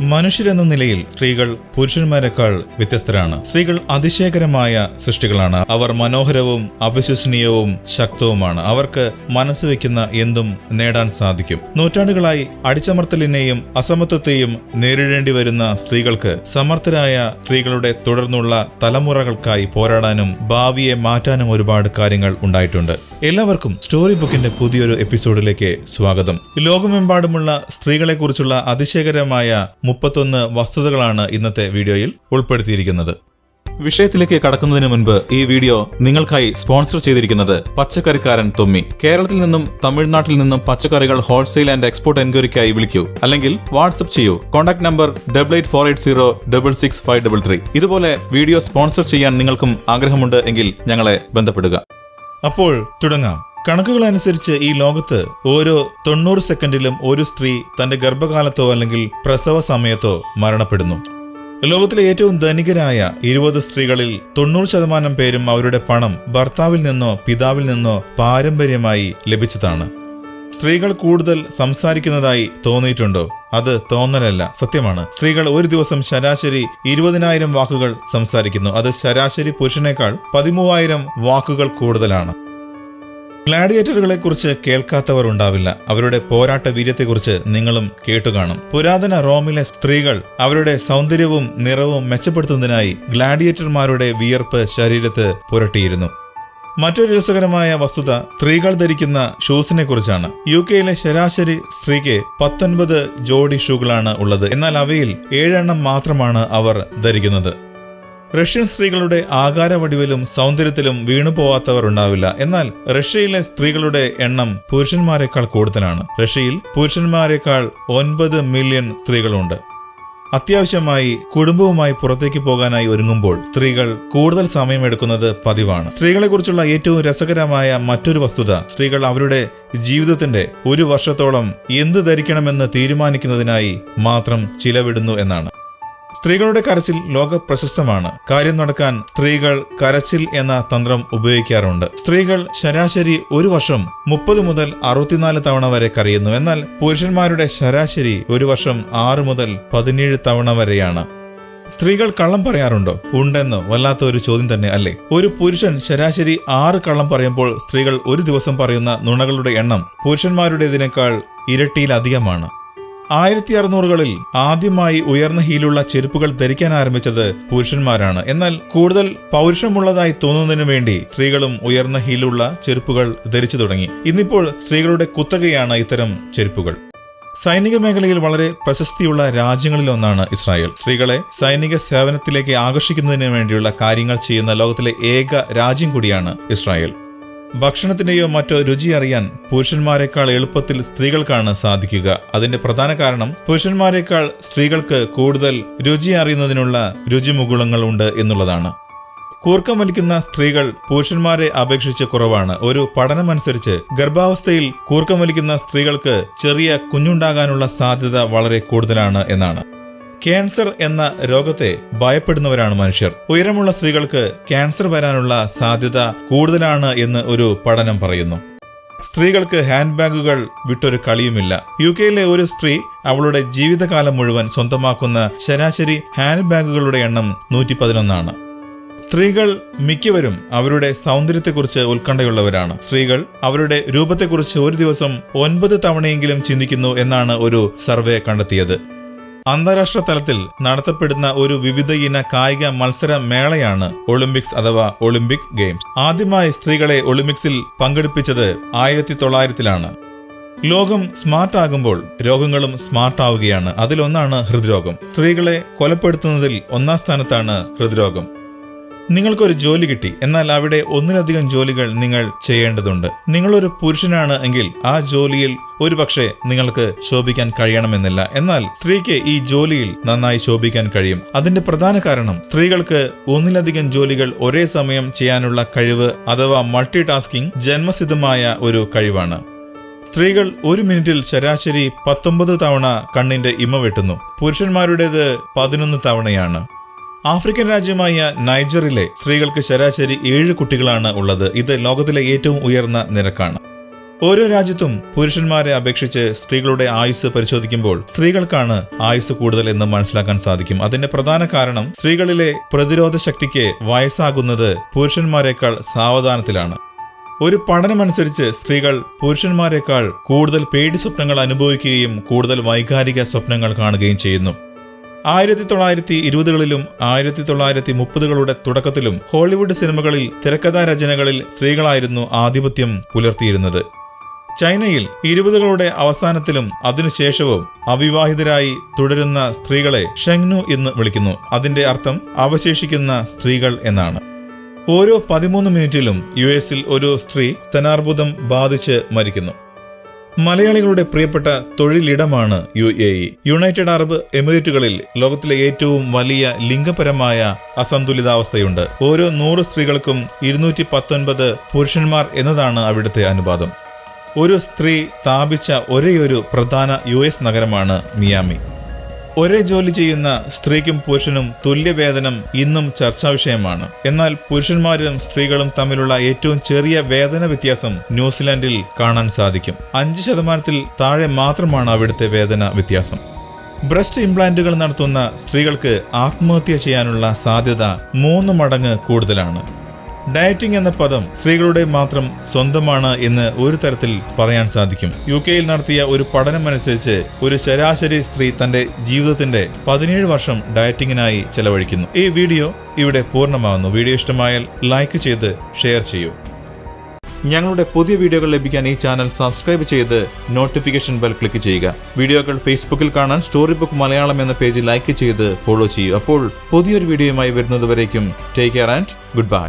മനുഷ്യരെന്ന നിലയിൽ സ്ത്രീകൾ പുരുഷന്മാരെക്കാൾ വ്യത്യസ്തരാണ്. സ്ത്രീകൾ അതിശയകരമായ സൃഷ്ടികളാണ്. അവർ മനോഹരവും അവിശ്വസനീയവും ശക്തവുമാണ്. അവർക്ക് മനസ്സ് വെക്കുന്ന എന്തും നേടാൻ സാധിക്കും. നൂറ്റാണ്ടുകളായി അടിച്ചമർത്തലിനെയും അസമത്വത്തെയും നേരിടേണ്ടി വരുന്ന സ്ത്രീകൾക്ക് സമർത്ഥരായ സ്ത്രീകളുടെ തുടർന്നുള്ള തലമുറകൾക്കായി പോരാടാനും ഭാവിയെ മാറ്റാനും ഒരുപാട് കാര്യങ്ങൾ ഉണ്ടായിട്ടുണ്ട്. എല്ലാവർക്കും സ്റ്റോറി ബുക്കിന്റെ പുതിയൊരു എപ്പിസോഡിലേക്ക് സ്വാഗതം. ലോകമെമ്പാടുമുള്ള സ്ത്രീകളെക്കുറിച്ചുള്ള അതിശയകരമായ മുപ്പത്തൊന്ന് വസ്തുതകളാണ് ഇന്നത്തെ വീഡിയോയിൽ ഉൾപ്പെടുത്തിയിരിക്കുന്നത്. വിഷയത്തിലേക്ക് കടക്കുന്നതിന് മുൻപ് ഈ വീഡിയോ നിങ്ങൾക്കായി സ്പോൺസർ ചെയ്തിരിക്കുന്നത് പച്ചക്കറിക്കാരൻ തുമ്മി. കേരളത്തിൽ നിന്നും തമിഴ്നാട്ടിൽ നിന്നും പച്ചക്കറികൾ ഹോൾസെയിൽ ആൻഡ് എക്സ്പോർട്ട് എൻക്വയറിക്കായി വിളിക്കൂ. അല്ലെങ്കിൽ വാട്സ്ആപ്പ് ചെയ്യൂ. Contact number double eight four eight zero double six five double three. ഇതുപോലെ വീഡിയോ സ്പോൺസർ ചെയ്യാൻ നിങ്ങൾക്കും ആഗ്രഹമുണ്ട് എങ്കിൽ ഞങ്ങളെ ബന്ധപ്പെടുക. അപ്പോൾ തുടങ്ങാം. കണക്കുകൾ അനുസരിച്ച് ഈ ലോകത്ത് ഓരോ തൊണ്ണൂറ് സെക്കൻഡിലും ഒരു സ്ത്രീ തന്റെ ഗർഭകാലത്തോ അല്ലെങ്കിൽ പ്രസവ സമയത്തോ മരണപ്പെടുന്നു. ലോകത്തിലെ ഏറ്റവും ധനികരായ ഇരുപത് സ്ത്രീകളിൽ തൊണ്ണൂറ് ശതമാനം പേരും അവരുടെ പണം ഭർത്താവിൽ നിന്നോ പിതാവിൽ നിന്നോ പാരമ്പര്യമായി ലഭിച്ചതാണ്. സ്ത്രീകൾ കൂടുതൽ സംസാരിക്കുന്നതായി തോന്നിയിട്ടുണ്ടോ? അത് തോന്നലല്ല സത്യമാണ്. സ്ത്രീകൾ ഒരു ദിവസം ശരാശരി ഇരുപതിനായിരം വാക്കുകൾ സംസാരിക്കുന്നു. അത് ശരാശരി പുരുഷനേക്കാൾ പതിമൂവായിരം വാക്കുകൾ കൂടുതലാണ്. ഗ്ലാഡിയേറ്ററുകളെ കുറിച്ച് കേൾക്കാത്തവർ ഉണ്ടാവില്ല അവരുടെ പോരാട്ട വീര്യത്തെക്കുറിച്ച് നിങ്ങളും കേട്ടുകാണും. പുരാതന റോമിലെ സ്ത്രീകൾ അവരുടെ സൗന്ദര്യവും നിറവും മെച്ചപ്പെടുത്തുന്നതിനായി ഗ്ലാഡിയേറ്റർമാരുടെ വിയർപ്പ് ശരീരത്ത് പുരട്ടിയിരുന്നു. മറ്റൊരു രസകരമായ വസ്തുത സ്ത്രീകൾ ധരിക്കുന്ന ഷൂസിനെ കുറിച്ചാണ് യു കെയിലെ ശരാശരി സ്ത്രീക്ക് പത്തൊൻപത് ജോഡി ഷൂകളാണ് ഉള്ളത്. എന്നാൽ അവയിൽ ഏഴെണ്ണം മാത്രമാണ് അവർ ധരിക്കുന്നത്. റഷ്യൻ സ്ത്രീകളുടെ ആകാരവടിവിലും സൗന്ദര്യത്തിലും വീണുപോവാത്തവർ ഉണ്ടാവില്ല. എന്നാൽ റഷ്യയിലെ സ്ത്രീകളുടെ എണ്ണം പുരുഷന്മാരെക്കാൾ കൂടുതലാണ്. റഷ്യയിൽ പുരുഷന്മാരെക്കാൾ ഒൻപത് മില്യൺ സ്ത്രീകളുണ്ട്. അത്യാവശ്യമായി കുടുംബവുമായി പുറത്തേക്ക് പോകാനായി ഒരുങ്ങുമ്പോൾ സ്ത്രീകൾ കൂടുതൽ സമയമെടുക്കുന്നത് പതിവാണ്. സ്ത്രീകളെക്കുറിച്ചുള്ള ഏറ്റവും രസകരമായ മറ്റൊരു വസ്തുത സ്ത്രീകൾ അവരുടെ ജീവിതത്തിന്റെ ഒരു വർഷത്തോളം എന്ത് ധരിക്കണമെന്ന് തീരുമാനിക്കുന്നതിനായി മാത്രം ചിലവിടുന്നു എന്നാണ്. സ്ത്രീകളുടെ കരച്ചിൽ ലോക പ്രശസ്തമാണ് കാര്യം നടക്കാൻ സ്ത്രീകൾ കരച്ചിൽ എന്ന തന്ത്രം ഉപയോഗിക്കാറുണ്ട്. സ്ത്രീകൾ ശരാശരി ഒരു വർഷം മുപ്പത് മുതൽ അറുപത്തിനാല് തവണ വരെ കരയുന്നു. എന്നാൽ പുരുഷന്മാരുടെ ശരാശരി ഒരു വർഷം ആറ് മുതൽ പതിനേഴ് തവണ വരെയാണ്. സ്ത്രീകൾ കള്ളം പറയാറുണ്ടോ? ഉണ്ടെന്ന്? വല്ലാത്ത ഒരു ചോദ്യം തന്നെ അല്ലേ? ഒരു പുരുഷൻ ശരാശരി ആറ് കള്ളം പറയുമ്പോൾ സ്ത്രീകൾ ഒരു ദിവസം പറയുന്ന നുണകളുടെ എണ്ണം പുരുഷന്മാരുടേതിനേക്കാൾ ഇരട്ടിയിലധികമാണ്. ആയിരത്തി അറുന്നൂറുകളിൽ ആദ്യമായി ഉയർന്ന ഹീലുള്ള ചെരുപ്പുകൾ ധരിക്കാൻ ആരംഭിച്ചത് പുരുഷന്മാരാണ്. എന്നാൽ കൂടുതൽ പൗരുഷമുള്ളതായി തോന്നുന്നതിനു വേണ്ടി സ്ത്രീകളും ഉയർന്ന ഹീലുള്ള ചെരുപ്പുകൾ ധരിച്ചു തുടങ്ങി. ഇന്നിപ്പോൾ സ്ത്രീകളുടെ കുത്തകയാണ് ഇത്തരം ചെരുപ്പുകൾ. സൈനിക മേഖലയിൽ വളരെ പ്രശസ്തിയുള്ള രാജ്യങ്ങളിലൊന്നാണ് ഇസ്രായേൽ. സ്ത്രീകളെ സൈനിക സേവനത്തിലേക്ക് ആകർഷിക്കുന്നതിന് വേണ്ടിയുള്ള കാര്യങ്ങൾ ചെയ്യുന്ന ലോകത്തിലെ ഏക രാജ്യം കൂടിയാണ് ഇസ്രായേൽ. ഭക്ഷണത്തിന്റെയോ മറ്റോ രുചി അറിയാൻ പുരുഷന്മാരെക്കാൾ എളുപ്പത്തിൽ സ്ത്രീകൾക്കാണ് സാധിക്കുക. അതിന്റെ പ്രധാന കാരണം പുരുഷന്മാരെക്കാൾ സ്ത്രീകൾക്ക് കൂടുതൽ രുചി അറിയുന്നതിനുള്ള രുചിമുകുളങ്ങൾ ഉണ്ട് എന്നുള്ളതാണ്. കൂർക്കം വലിക്കുന്ന സ്ത്രീകൾ പുരുഷന്മാരെ അപേക്ഷിച്ച് കുറവാണ്. ഒരു പഠനമനുസരിച്ച് ഗർഭാവസ്ഥയിൽ കൂർക്കം വലിക്കുന്ന സ്ത്രീകൾക്ക് ചെറിയ കുഞ്ഞുണ്ടാകാനുള്ള സാധ്യത വളരെ കൂടുതലാണ് എന്നാണ്. ക്യാൻസർ എന്ന രോഗത്തെ ഭയപ്പെടുന്നവരാണ് മനുഷ്യർ. ഉയരമുള്ള സ്ത്രീകൾക്ക് ക്യാൻസർ വരാനുള്ള സാധ്യത കൂടുതലാണ് എന്ന് ഒരു പഠനം പറയുന്നു. സ്ത്രീകൾക്ക് ഹാൻഡ് ബാഗുകൾ വിട്ടൊരു കളിയുമില്ല. യു കെയിലെ ഒരു സ്ത്രീ അവളുടെ ജീവിതകാലം മുഴുവൻ സ്വന്തമാക്കുന്ന ശരാശരി ഹാൻഡ് ബാഗുകളുടെ എണ്ണം നൂറ്റി പതിനൊന്നാണ് സ്ത്രീകൾ മിക്കവരും അവരുടെ സൗന്ദര്യത്തെക്കുറിച്ച് ഉത്കണ്ഠയുള്ളവരാണ്. സ്ത്രീകൾ അവരുടെ രൂപത്തെക്കുറിച്ച് ഒരു ദിവസം ഒൻപത് തവണയെങ്കിലും ചിന്തിക്കുന്നു എന്നാണ് ഒരു സർവേ കണ്ടെത്തിയത്. അന്താരാഷ്ട്ര തലത്തിൽ നടത്തപ്പെടുന്ന ഒരു വിവിധ ഇന കായിക മത്സര മേളയാണ് ഒളിമ്പിക്സ് അഥവാ ഒളിമ്പിക് ഗെയിംസ്. ആദ്യമായി സ്ത്രീകളെ ഒളിമ്പിക്സിൽ പങ്കെടുപ്പിച്ചത് ആയിരത്തി തൊള്ളായിരത്തിലാണ്. ലോകം സ്മാർട്ട് ആകുമ്പോൾ രോഗങ്ങളും സ്മാർട്ട് ആവുകയാണ് അതിലൊന്നാണ് ഹൃദ്രോഗം. സ്ത്രീകളെ കൊലപ്പെടുത്തുന്നതിൽ ഒന്നാം സ്ഥാനത്താണ് ഹൃദ്രോഗം. നിങ്ങൾക്കൊരു ജോലി കിട്ടി. എന്നാൽ അവിടെ ഒന്നിലധികം ജോലികൾ നിങ്ങൾ ചെയ്യേണ്ടതുണ്ട്. നിങ്ങളൊരു പുരുഷനാണ് എങ്കിൽ ആ ജോലിയിൽ ഒരുപക്ഷെ നിങ്ങൾക്ക് ശോഭിക്കാൻ കഴിയണമെന്നില്ല. എന്നാൽ സ്ത്രീക്ക് ഈ ജോലിയിൽ നന്നായി ശോഭിക്കാൻ കഴിയും. അതിന്റെ പ്രധാന കാരണം സ്ത്രീകൾക്ക് ഒന്നിലധികം ജോലികൾ ഒരേ സമയം ചെയ്യാനുള്ള കഴിവ് അഥവാ മൾട്ടി ടാസ്കിംഗ് ജന്മസിദ്ധമായ ഒരു കഴിവാണ്. സ്ത്രീകൾ ഒരു മിനിറ്റിൽ ശരാശരി പത്തൊമ്പത് തവണ കണ്ണിന്റെ ഇമ വെട്ടുന്നു. പുരുഷന്മാരുടേത് പതിനൊന്ന് തവണയാണ്. ആഫ്രിക്കൻ രാജ്യമായ നൈജറിലെ സ്ത്രീകൾക്ക് ശരാശരി ഏഴ് കുട്ടികളാണ് ഉള്ളത്. ഇത് ലോകത്തിലെ ഏറ്റവും ഉയർന്ന നിരക്കാണ്. ഓരോ രാജ്യത്തും പുരുഷന്മാരെ അപേക്ഷിച്ച് സ്ത്രീകളുടെ ആയുസ് പരിശോധിക്കുമ്പോൾ സ്ത്രീകൾക്കാണ് ആയുസ് കൂടുതൽ എന്ന് മനസ്സിലാക്കാൻ സാധിക്കും. അതിന്റെ പ്രധാന കാരണം സ്ത്രീകളിലെ പ്രതിരോധ ശക്തിക്ക് വയസ്സാകുന്നത് പുരുഷന്മാരെക്കാൾ സാവധാനത്തിലാണ്. ഒരു പഠനമനുസരിച്ച് സ്ത്രീകൾ പുരുഷന്മാരെക്കാൾ കൂടുതൽ പേടി സ്വപ്നങ്ങൾ അനുഭവിക്കുകയും കൂടുതൽ വൈകാരിക സ്വപ്നങ്ങൾ കാണുകയും ചെയ്യുന്നു. ആയിരത്തി തൊള്ളായിരത്തി ഇരുപതുകളിലും ആയിരത്തി തൊള്ളായിരത്തി മുപ്പതുകളുടെ തുടക്കത്തിലും ഹോളിവുഡ് സിനിമകളിൽ തിരക്കഥാ രചനകളിൽ സ്ത്രീകളായിരുന്നു ആധിപത്യം പുലർത്തിയിരുന്നത്. ചൈനയിൽ ഇരുപതുകളുടെ അവസാനത്തിലും അതിനുശേഷവും അവിവാഹിതരായി തുടരുന്ന സ്ത്രീകളെ ഷെങ്നു എന്ന് വിളിക്കുന്നു. അതിന്റെ അർത്ഥം അവശേഷിക്കുന്ന സ്ത്രീകൾ എന്നാണ്. ഓരോ പതിമൂന്ന് മിനിറ്റിലും യു എസിൽ ഒരു സ്ത്രീ സ്തനാർബുദം ബാധിച്ച് മരിക്കുന്നു. മലയാളികളുടെ പ്രിയപ്പെട്ട തൊഴിലിടമാണ് U A E. United Arab എമിറേറ്റുകളിൽ ലോകത്തിലെ ഏറ്റവും വലിയ ലിംഗപരമായ അസന്തുലിതാവസ്ഥയുണ്ട്. ഓരോ നൂറ് സ്ത്രീകൾക്കും ഇരുന്നൂറ്റി പത്തൊൻപത് പുരുഷന്മാർ എന്നതാണ് അവിടുത്തെ അനുപാതം. ഒരു സ്ത്രീ സ്ഥാപിച്ച ഒരേയൊരു പ്രധാന യു എസ് നഗരമാണ് മിയാമി. ഒരേ ജോലി ചെയ്യുന്ന സ്ത്രീക്കും പുരുഷനും തുല്യവേതനം ഇന്നും ചർച്ചാ വിഷയമാണ്. എന്നാൽ പുരുഷന്മാരും സ്ത്രീകളും തമ്മിലുള്ള ഏറ്റവും ചെറിയ വേതന വ്യത്യാസം ന്യൂസിലാൻഡിൽ കാണാൻ സാധിക്കും. അഞ്ച് ശതമാനത്തിൽ താഴെ മാത്രമാണ് അവിടുത്തെ വേതന വ്യത്യാസം. ബ്രസ്റ്റ് ഇംപ്ലാന്റുകൾ നടത്തുന്ന സ്ത്രീകൾക്ക് ആത്മഹത്യ ചെയ്യാനുള്ള സാധ്യത മൂന്ന് മടങ്ങ് കൂടുതലാണ്. ഡയറ്റിംഗ് എന്ന പദം സ്ത്രീകളുടെ മാത്രം സ്വന്തമാണ് എന്ന് ഒരു തരത്തിൽ പറയാൻ സാധിക്കും. യു കെയിൽ നടത്തിയ ഒരു പഠനമനുസരിച്ച് ഒരു ശരാശരി സ്ത്രീ തന്റെ ജീവിതത്തിന്റെ പതിനേഴ് വർഷം ഡയറ്റിംഗിനായി ചെലവഴിക്കുന്നു. ഈ വീഡിയോ ഇവിടെ പൂർണമാകുന്നു വീഡിയോ ഇഷ്ടമായാൽ ലൈക്ക് ചെയ്ത് ഷെയർ ചെയ്യൂ. ഞങ്ങളുടെ പുതിയ വീഡിയോകൾ ലഭിക്കാൻ ഈ ചാനൽ സബ്സ്ക്രൈബ് ചെയ്ത് നോട്ടിഫിക്കേഷൻ ബെൽ ക്ലിക്ക് ചെയ്യുക. വീഡിയോകൾ ഫേസ്ബുക്കിൽ കാണാൻ സ്റ്റോറി ബുക്ക് മലയാളം എന്ന പേജ് ലൈക്ക് ചെയ്ത് ഫോളോ ചെയ്യൂ. അപ്പോൾ പുതിയൊരു വീഡിയോയുമായി വരുന്നതുവരേക്കും take care and good bye.